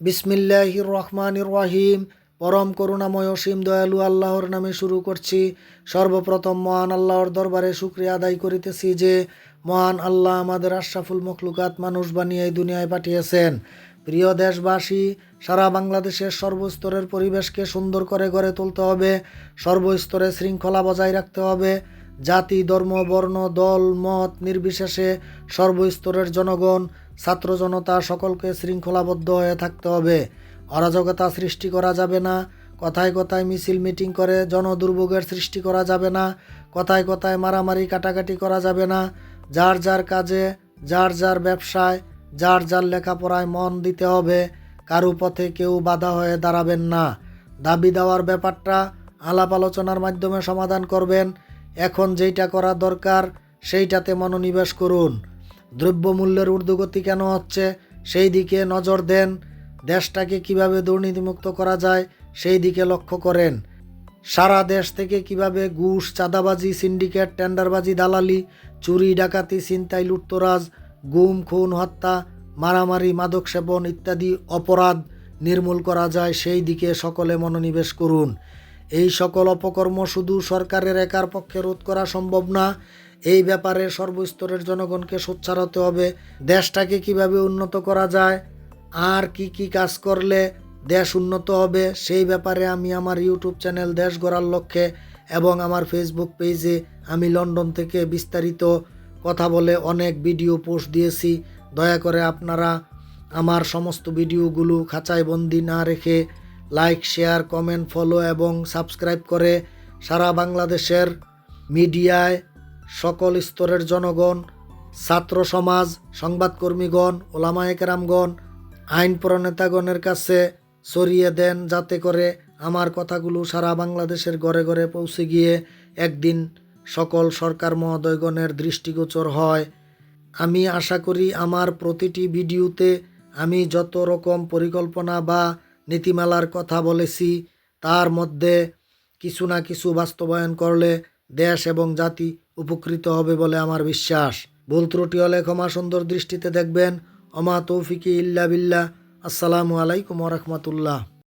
বিসমিল্লাহির রহমানির রহিম। পরম করুণাময় অসীম দয়ালু আল্লাহর নামে শুরু করছি। সর্বপ্রথম মহান আল্লাহর দরবারে শুক্রিয়া আদায় করিতেছি যে মহান আল্লাহ আমাদের আশরাফুল মখলুকাত মানুষ বানিয়ে এই দুনিয়ায় পাঠিয়েছেন। প্রিয় দেশবাসী, সারা বাংলাদেশের সর্বস্তরের পরিবেশকে সুন্দর করে গড়ে তুলতে হবে, সর্বস্তরে শৃঙ্খলা বজায় রাখতে হবে। জাতি, ধর্ম, বর্ণ, দল, মত নির্বিশেষে সর্বস্তরের জনগণ ছাত্র জনতা সকলকে শৃঙ্খলাবদ্ধ হয়ে থাকতে হবে। অরাজকতা সৃষ্টি করা যাবে না। কথায় কথায় মিছিল মিটিং করে জনদুর্ভোগের সৃষ্টি করা যাবে না। কথায় কথায় মারামারি কাটাকাটি করা যাবে না। যার যার কাজে, যার যার ব্যবসায়, যার যার লেখাপড়ায় মন দিতে হবে। কারু পথে কেউ বাধা হয়ে দাঁড়াবেন না। দাবি দেওয়ার ব্যাপারটা আলাপ আলোচনার মাধ্যমে সমাধান করবেন। এখন যেইটা করা দরকার, সেইটাতে মনোনিবেশ করুন। দ্রব্যমূল্যের ঊর্ধ্বগতি কেন হচ্ছে? সেই দিকে নজর দেন। দেশটাকে কীভাবে দুর্নীতিমুক্ত করা যায়, সেই দিকে লক্ষ্য করেন। সারা দেশ থেকে কীভাবে ঘুষ, চাঁদাবাজি, সিন্ডিকেট, টেন্ডারবাজি, দালালি, চুরি, ডাকাতি, ছিনতাই, লুটতরাজ, গুম, খুন, হত্যা, মারামারি, মাদক সেবন ইত্যাদি অপরাধ নির্মূল করা যায়, সেই দিকে সকলে মনোনিবেশ করুন। এই সকল অপকর্ম শুধু সরকারের একার পক্ষে রোধ করা সম্ভব না এই ব্যাপারে সর্বস্তরের জনগণকে সোচ্চার হতে হবে। দেশটাকে কীভাবে উন্নত করা যায়? আর কি কি কাজ করলে দেশ উন্নত হবে? সেই ব্যাপারে আমি আমার ইউটিউব চ্যানেল দেশ গড়ার লক্ষ্যে এবং আমার ফেসবুক পেজে আমি লন্ডন থেকে বিস্তারিত কথা বলে অনেক ভিডিও পোস্ট দিয়েছি। দয়া করে আপনারা আমার সমস্ত ভিডিওগুলো খাঁচায় বন্দি না রেখে লাইক, শেয়ার, কমেন্ট, ফলো এবং সাবস্ক্রাইব করে সারা বাংলাদেশের মিডিয়ায় সকল স্তরের জনগণ, ছাত্র সমাজ, সংবাদকর্মীগণ ওলামায়ে কেরামগণ আইন প্রণেতাগণের কাছে ছড়িয়ে দেন যাতে করে আমার কথাগুলো সারা বাংলাদেশের ঘরে ঘরে পৌঁছে গিয়ে একদিন সকল সরকার মহোদয়গণের দৃষ্টিগোচর হয়। আমি আশা করি আমার প্রতিটি ভিডিওতে আমি যত রকম পরিকল্পনা বা নীতিমালার কথা বলেছি, তার মধ্যে কিছু না কিছু বাস্তবায়ন করলে দেশ এবং জাতি উপকৃত হবে বলে আমার বিশ্বাস। ভুল ত্রুটি হলে ক্ষমা সুন্দর দৃষ্টিতে দেখবেন। অমা তৌফিকি ইল্লা বিল্লা আসসালামু আলাইকুম রহমতুল্লাহ।